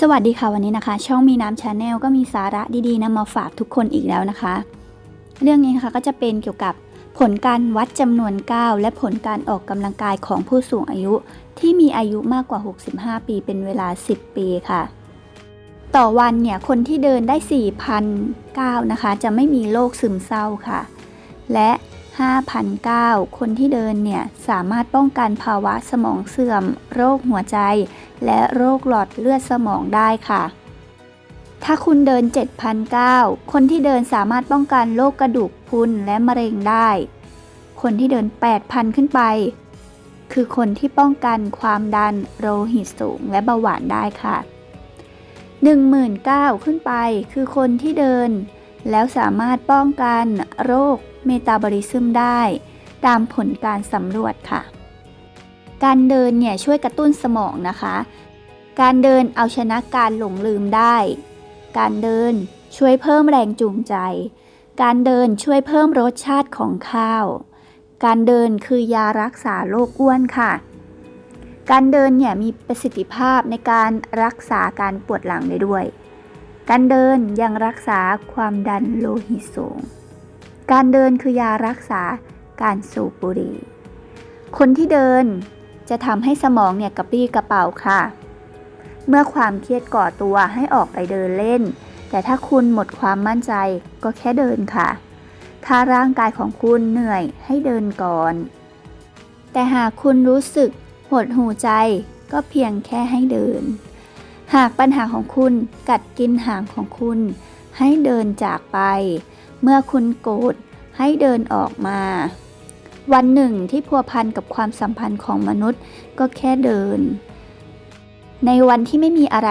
สวัสดีค่ะวันนี้นะคะ ช่องมีน้ำชาแนลก็มีสาระดีๆนำมาฝากทุกคนอีกแล้วนะคะ เรื่องนี้นะคะก็จะเป็นเกี่ยวกับผลการวัดจำนวนก้าวและผลการออกกำลังกายของผู้สูงอายุ ที่มีอายุมากกว่า 65 ปีเป็นเวลา 10 ปีค่ะ ต่อวันเนี่ยคนที่เดินได้4,000ก้าวนะคะ จะไม่มีโรคซึมเศร้าค่ะ และ 5,009 คนที่เดินเนี่ยสามารถป้องกันภาวะสมองเสื่อม โรคหัวใจ และโรคหลอดเลือดสมองได้ค่ะ ถ้าคุณเดิน 7,009 คนที่เดินสามารถป้องกันโรคกระดูกพรุนและมะเร็งได้ คนที่เดิน 8,000 ขึ้นไป คือคนที่ป้องกันความดันโลหิตสูงและเบาหวานได้ค่ะ 19,000 ขึ้นไปคือคนที่เดิน แล้วสามารถป้องกันโรค เมตาบอลิซึมได้ ตามผลการสำรวจค่ะ การเดินเนี่ยช่วยกระตุ้นสมองนะคะ การเดินเอาชนะการหลงลืมได้ การเดินช่วยเพิ่มแรงจูงใจ การเดินช่วยเพิ่มรสชาติของข้าว การเดินคือยารักษาโรคอ้วนค่ะการเดินเนี่ยมีประสิทธิภาพในการรักษาการปวดหลังได้ด้วย การเดินยังรักษาความดันโลหิตสูง การเดินคือยารักษาการสูบบุหรี่ คนที่เดินจะทำให้สมองเนี่ยกระปรี้กระเป๋าค่ะ เมื่อความเครียดก่อตัวให้ออกไปเดินเล่น แต่ถ้าคุณหมดความมั่นใจก็แค่เดินค่ะ ถ้าร่างกายของคุณเหนื่อยให้เดินก่อน แต่หากคุณรู้สึกหดหูใจก็เพียงแค่ให้เดิน หากปัญหาของคุณกัดกินหางของคุณ ให้เดินจากไป เมื่อคุณโกรธให้เดินออกมา วันหนึ่งที่พัวพันกับความสัมพันธ์ของมนุษย์ก็แค่เดิน ในวันที่ไม่มีอะไร